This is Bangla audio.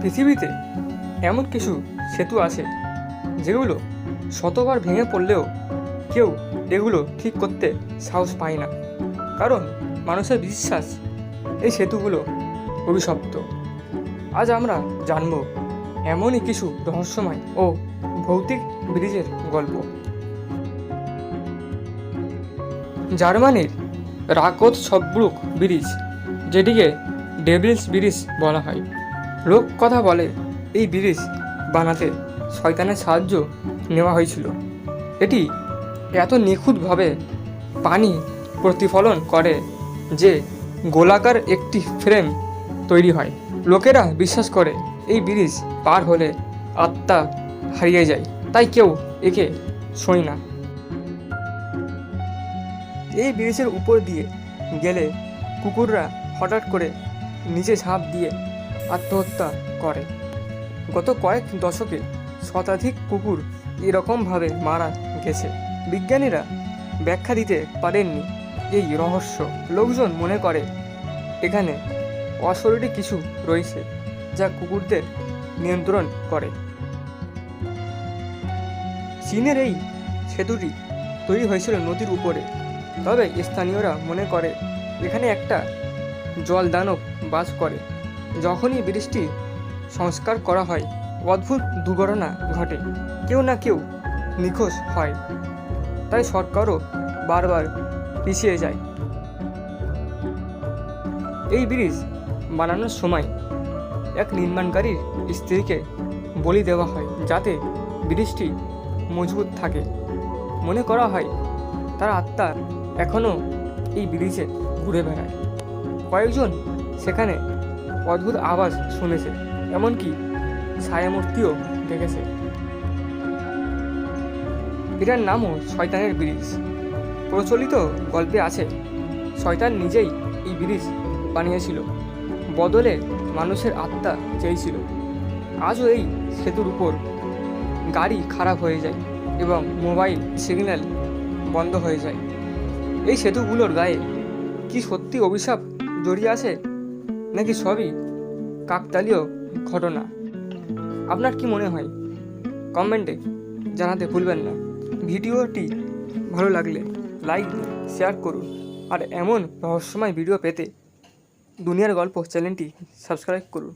পৃথিবীতে এমন কিছু সেতু আছে, যেগুলো শতবার ভেঙে পড়লেও কেউ এগুলো ঠিক করতে সাহস পায় না। কারণ মানুষের বিশ্বাস এই সেতুগুলো অভিশপ্ত। আজ আমরা জানব এমনই কিছু রহস্যময় ও ভৌতিক ব্রিজের গল্প। জার্মানির রাকত সব্রুক ব্রিজ, যেটিকে ডেভিলস ব্রিজ বলা হয়। লোক কথা বলে, এই ব্রিজ বানাতে শয়তানের সাহায্য নেওয়া হয়েছিল। এটি এত নিখুঁতভাবে পানি প্রতিফলন করে যে গোলাকার একটি ফ্রেম তৈরি হয়। লোকেরা বিশ্বাস করে, এই ব্রিজ পার হলে আত্মা হারিয়ে যায়, তাই কেউ একে শোয় না। এই ব্রিজের উপর দিয়ে গেলে কুকুররা হঠাৎ করে নিচে ঝাঁপ দিয়ে আত্মহত্যা করে। গত কয়েক দশকে শতাধিক কুকুর এরকমভাবে মারা গেছে। বিজ্ঞানীরা ব্যাখ্যা দিতে পারেননি। এই রহস্য লোকজন মনে করে, এখানে অশরীরী কিছু রয়েছে যা কুকুরদের নিয়ন্ত্রণ করে। চীনের এই সেতুটি তৈরি হয়েছিল নদীর উপরে। তবে স্থানীয়রা মনে করে, এখানে একটা জলদানব বাস করে। যখনই ব্রিজটি সংস্কার করা হয়, অদ্ভুত দুর্ঘটনা ঘটে। কেউ না কেউ নিখোঁজ হয়। তাই সরকারও বারবার পিছিয়ে যায়। এই ব্রিজ বানানোর সময় এক নির্মাণকারীর স্ত্রীকে বলি দেওয়া হয় যাতে ব্রিজটি মজবুত থাকে। মনে করা হয়, তার আত্মা এখনও এই ব্রিজে ঘুরে বেড়ায়। কয়েকজন সেখানে অদ্ভুত আওয়াজ শুনেছে, এমনকি ছায়ামূর্তিও দেখেছে। এটার নামও শয়তানের ব্রিজ। প্রচলিত গল্পে আছে, শয়তান নিজেই এই ব্রিজ বানিয়েছিল। বদলে মানুষের আত্মা চেয়েছিল। আজও এই সেতুর উপর গাড়ি খারাপ হয়ে যায় এবং মোবাইল, সিগন্যাল বন্ধ হয়ে যায়। এই সেতুগুলোর গায়ে কি সত্যি অভিশাপ জড়িয়ে আছে? নাকি সবই কাকতালীয় ঘটনা? আপনার কি মনে হয়? কমেন্টে জানাতে ভুলবেন না। ভিডিওটি ভালো লাগলে লাইক দিন শেয়ার করুন। আর এমন রহস্যময় ভিডিও পেতে দুনিয়ার গল্প চ্যানেলটি সাবস্ক্রাইব করুন।